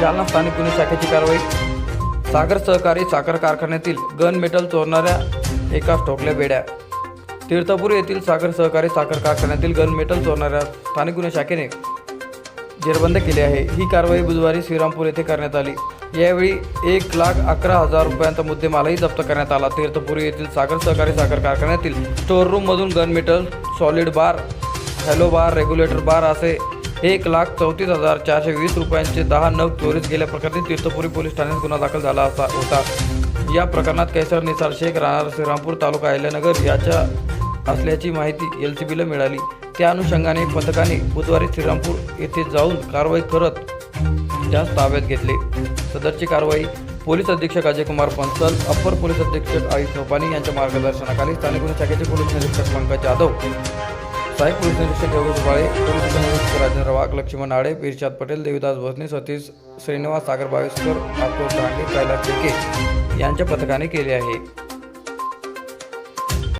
जालना स्थानिक गुन्हे शाखेची कारवाई. सागर सहकारी साखर कारखान्यातील गन मेटल चोरणाऱ्या एका ठोकल्या बेड्या. तीर्थपूर येथील सागर सहकारी साखर कारखान्यातील गन मेटल चोरणाऱ्या स्थानिक गुन्हे शाखेने जेरबंद केली आहे. ही कारवाई बुधवारी श्रीरामपूर येथे करण्यात आली. यावेळी एक लाख अकरा हजार रुपयांचा मुद्देमालही जप्त करण्यात आला. तीर्थपुरी येथील सागर सहकारी साखर कारखान्यातील store रूममधून gun metal solid bar hollow bar regulator bar असे एक लाख चौतीस हजार चारशे वीस रुपयांचे दहा नग चोरीस गेल्या प्रकरणी तीर्थपुरी पोलीस ठाण्यात गुन्हा दाखल झाला असा होता. या प्रकरणात कैसर निसार शेख राहणार श्रीरामपूर तालुका अहिल्यानगर याच्या असल्याची माहिती एल सी बीला मिळाली. त्या अनुषंगाने पथकाने बुधवारी श्रीरामपूर येथे जाऊन कारवाई करत त्यास ताब्यात घेतले. सदरची कारवाई पोलीस अधीक्षक अजय कुमार अप्पर पोलीस अधीक्षक आयुष सोपानी यांच्या मार्गदर्शनाखाली स्थानिक गुन्हे शाखेचे पोलीस निरीक्षक पंकज जाधव साहेब पुरुषनिरीक्षक योगेश बाळे पोलीस उपनिरीक्षक राजेंद्र वाघ लक्ष्मण आळे पिरशाद पटेल देविदास भोसने सतीश श्रीनिवास सागर बावेसकर आतोष डांगे कैलास शेके यांच्या पथकाने केले आहे.